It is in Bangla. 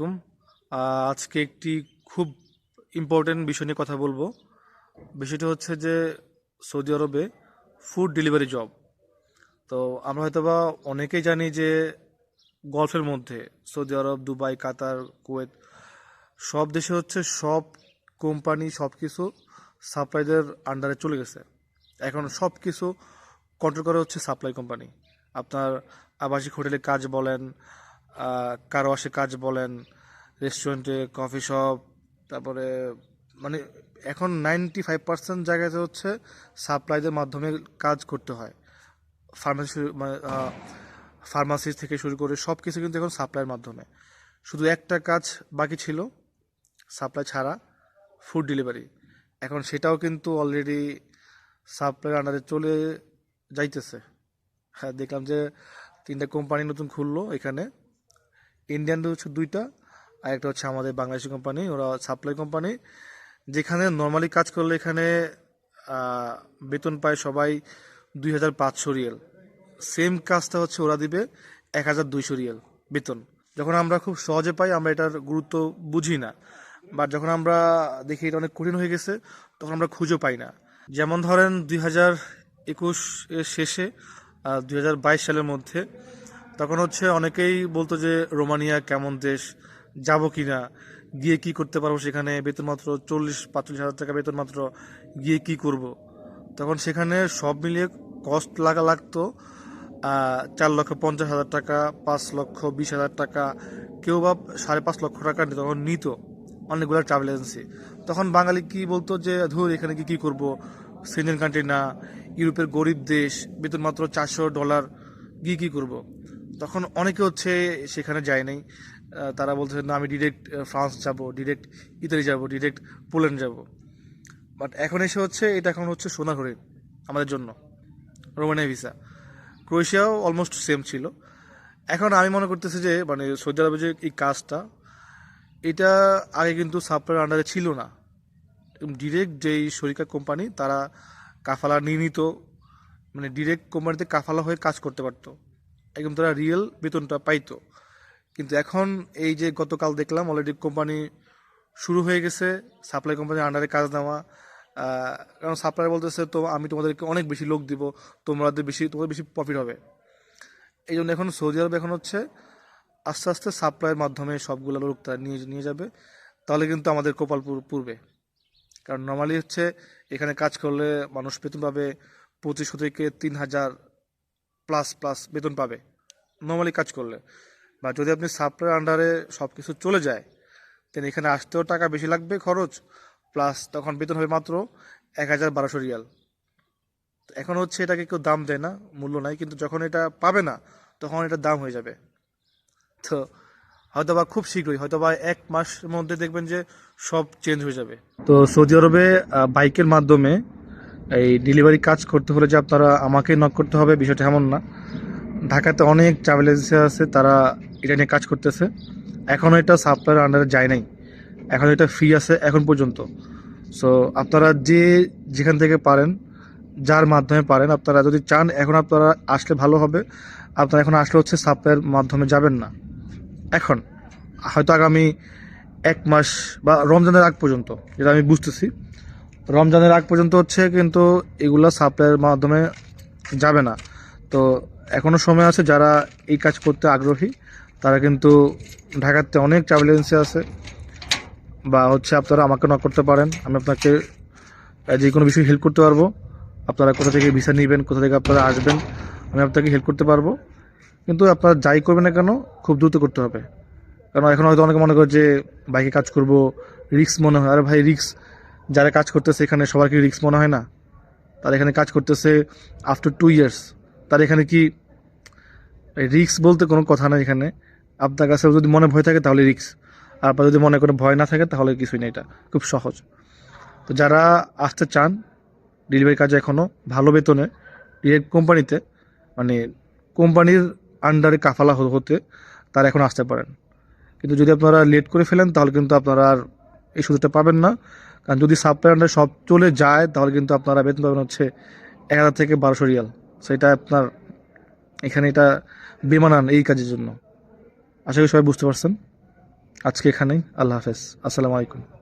আলাইকুম। আজকে একটি খুব ইম্পর্টেন্ট বিষয় নিয়ে কথা বলব। বিষয়টি হচ্ছে যে সৌদি আরবে ফুড ডেলিভারি জব তো আমরা হয়তোবা অনেকেই জানি যে গলফের মধ্যে Saudi Arab, Dubai, Qatar, Kuwait সব দেশে হচ্ছে সব কোম্পানি সব কিছু সাপ্লাইদের আন্ডারে চলে গেছে। এখন সব কিছু কন্ট্রোল করে হচ্ছে সাপ্লাই কোম্পানি আপনার আবাসিক হোটেলে কাজ বলেন কারওয়াশে কাজ বলেন রেস্টুরেন্টে কফি শপ তারপরে মানে এখন নাইনটি ফাইভ পার্সেন্ট জায়গাতে হচ্ছে সাপ্লাইদের মাধ্যমে কাজ করতে হয়। ফার্মাসি মানে ফার্মাসি থেকে শুরু করে সব কিছু কিন্তু এখন সাপ্লাইয়ের মাধ্যমে। শুধু একটা কাজ বাকি ছিল সাপ্লাই ছাড়া ফুড ডেলিভারি এখন সেটাও কিন্তু অলরেডি সাপ্লাইয়ের আন্ডারে চলে যাইতেছে। হ্যাঁ দেখলাম যে তিনটা কোম্পানি নতুন খুললো এখানে। ইন্ডিয়ান হচ্ছে দুইটা, আর একটা হচ্ছে আমাদের বাংলাদেশি কোম্পানি ওরা সাপ্লাই কোম্পানি যেখানে নর্মালি কাজ করলে এখানে বেতন পায় সবাই দুই হাজার পাঁচশো রিয়েল। সেম কাজটা হচ্ছে ওরা দিবে এক হাজার দুইশো রিয়েল বেতন। যখন আমরা খুব সহজে পাই, আমরা এটার গুরুত্ব বুঝি না। বাট যখন আমরা দেখি এটা অনেক কঠিন হয়ে গেছে, তখন আমরা খুঁজে পাই না। যেমন ধরেন দুই হাজার একুশ এর শেষে দুই হাজার বাইশ সালের মধ্যে তখন হচ্ছে অনেকেই বলতো যে, রোমানিয়া কেমন দেশ? যাব কি না গিয়ে কি করতে পারব সেখানে? বেতন মাত্র চল্লিশ, পাঁচচল্লিশ হাজার টাকা বেতন মাত্র। গিয়ে কি করব। তখন সেখানে সব মিলিয়ে কস্ট লাগা লাগতো চার লক্ষ পঞ্চাশ হাজার টাকা, পাঁচ লক্ষ বিশ হাজার টাকা। কেউ বা সাড়ে পাঁচ লক্ষ টাকা তখন নিত অনেকগুলো ট্রাভেল এজেন্সি তখন বাঙালি কি বলতো যে, ধর, এখানে কি কি করব? সিনিয়র কান্ট্রি না। ইউরোপের গরিব দেশ, বেতন মাত্র চারশো ডলার। গিয়ে কি করব? তখন অনেকে হচ্ছে সেখানে যায় নাই। তারা বলছে, না, আমি ডিরেক্ট ফ্রান্স যাব ডিরেক্ট ইতালি যাব ডিরেক্ট পোল্যান্ড যাব। বাট এখন এসে হচ্ছে, এটা এখন হচ্ছে সোনার হরিণ আমাদের জন্য, রোমানিয়া ভিসা। ক্রোয়েশিয়াও অলমোস্ট সেম ছিল। এখন আমি মনে করতেছি যে মানে সৌদি আরবে যে এই কাজটা, এটা আগে কিন্তু সাপ্লাইয়ের আন্ডারে ছিল না। ডিরেক্ট যেই শরিকা কোম্পানি, তারা কাফালা নিয়ে নিত মানে ডিরেক্ট কোম্পানিতে কাফালা হয়ে কাজ করতে পারতো। একদম তারা রিয়েল বেতনটা পাইতো। কিন্তু এখন এই যে গতকাল দেখলাম অলরেডি কোম্পানি শুরু হয়ে গেছে সাপ্লাই কোম্পানির আন্ডারে কাজ নেওয়া। কারণ সাপ্লাই বলতেছে, তো আমি তোমাদেরকে অনেক বেশি লোক দিব, তোমাদের বেশি তোমাদের বেশি প্রফিট হবে। এই জন্য এখন সৌদি আরব এখন হচ্ছে আস্তে আস্তে সাপ্লাইয়ের মাধ্যমে সবগুলো লোক তারা নিয়ে নিয়ে যাবে। তাহলে কিন্তু আমাদের কপাল পূর্বে। কারণ নর্মালি হচ্ছে এখানে কাজ করলে মানুষ বেতন পাবে পঁচিশশো থেকে তিন হাজার প্লাস প্লাস বেতন পাবে। নর্মালি কাজ করলে। বা যদি আপনি সাপ্লাইয়ের আন্ডারে সব কিছু চলে যায় দেন এখানে আসতেও টাকা বেশি লাগবে খরচ প্লাস তখন বেতন হবে মাত্র এক হাজার বারোশো রিয়াল। এখন হচ্ছে এটাকে কেউ দাম দেয় না, মূল্য নাই, কিন্তু যখন এটা পাবে না, তখন এটা দাম হয়ে যাবে। তো হয়তো হয়তোবা খুব শীঘ্রই, হয়তোবা এক মাসের মধ্যে দেখবেন যে সব চেঞ্জ হয়ে যাবে। তো সৌদি আরবে বাইকের মাধ্যমে এই ডেলিভারি কাজ করতে হলে যে আপনারা আমাকে নক করতে হবে, বিষয়টা এমন না। ঢাকাতে অনেক ট্রাভেল এজেন্সি আছে, তারা এটা নিয়ে কাজ করতেছে। এখনও এটা সাপ্লাইয়ের আন্ডারে যায় নাই। এখন এটা ফ্রি আছে এখন পর্যন্ত। সো আপনারা যে যেখান থেকে পারেন, যার মাধ্যমে পারেন, আপনারা যদি চান, এখন আপনারা আসলে ভালো হবে। আপনারা এখন আসলে হচ্ছে সাপ্লাইয়ের মাধ্যমে যাবেন না। এখন, হয়তো আগামী এক মাস বা রমজানের আগ পর্যন্ত যেটা আমি বুঝতেছি। রমজানের আগ পর্যন্ত হচ্ছে, কিন্তু এগুলা সাপ্লাইয়ের মাধ্যমে যাবে না। তো এখনও সময় আছে যারা এই কাজ করতে আগ্রহী, তারা কিন্তু ঢাকাতে অনেক ট্রাভেল এজেন্সি আছে, বা হচ্ছে আপনারা আমাকে নক করতে পারেন, আমি আপনাকে যে কোনো বিষয়ে হেল্প করতে পারব। আপনারা কোথা থেকে ভিসা নেবেন, কোথা থেকে আপনারা আসবেন, আমি আপনাকে হেল্প করতে পারব। কিন্তু আপনারা যাই করবেন না কেন, খুব দ্রুত করতে হবে। কারণ এখন হয়তো অনেকে মনে করে যে বাইকে কাজ করব রিক্স মনে হয়। আরে ভাই রিক্স যারা কাজ করতেছে এখানে সবার কি রিক্স মনে হয় না? তারা এখানে কাজ করতেছে আফটার টু ইয়ার্স তার এখানে কি রিক্স বলতে কোনো কথা নাই এখানে। আপনার কাছে যদি মনে ভয় থাকে তাহলে রিক্স আর আপনার যদি মনে কোনো ভয় না থাকে তাহলে কিছুই নেই এটা। খুব সহজ। তো যারা আসতে চান ডেলিভারি কাজে এখনও ভালো বেতনে ডিরেক্ট কোম্পানিতে মানে কোম্পানির আন্ডারে কাফালা হতে তারা এখন আসতে পারেন। কিন্তু যদি আপনারা লেট করে ফেলেন তাহলে কিন্তু আপনারা আর এই সুযোগটা পাবেন না। কারণ যদি সাপ্লাই আন্ডারে সব চলে যায়, তাহলে কিন্তু আপনারা বেতন পাবেন হচ্ছে এক হাজার থেকে বারোশো রিয়াল। সেটা আপনার এখানে এটা বেমানান এই কাজের জন্য। আশা করি সবাই বুঝতে পারছেন। আজকে এখানেই। আল্লাহ হাফেজ। আসসালামু আলাইকুম।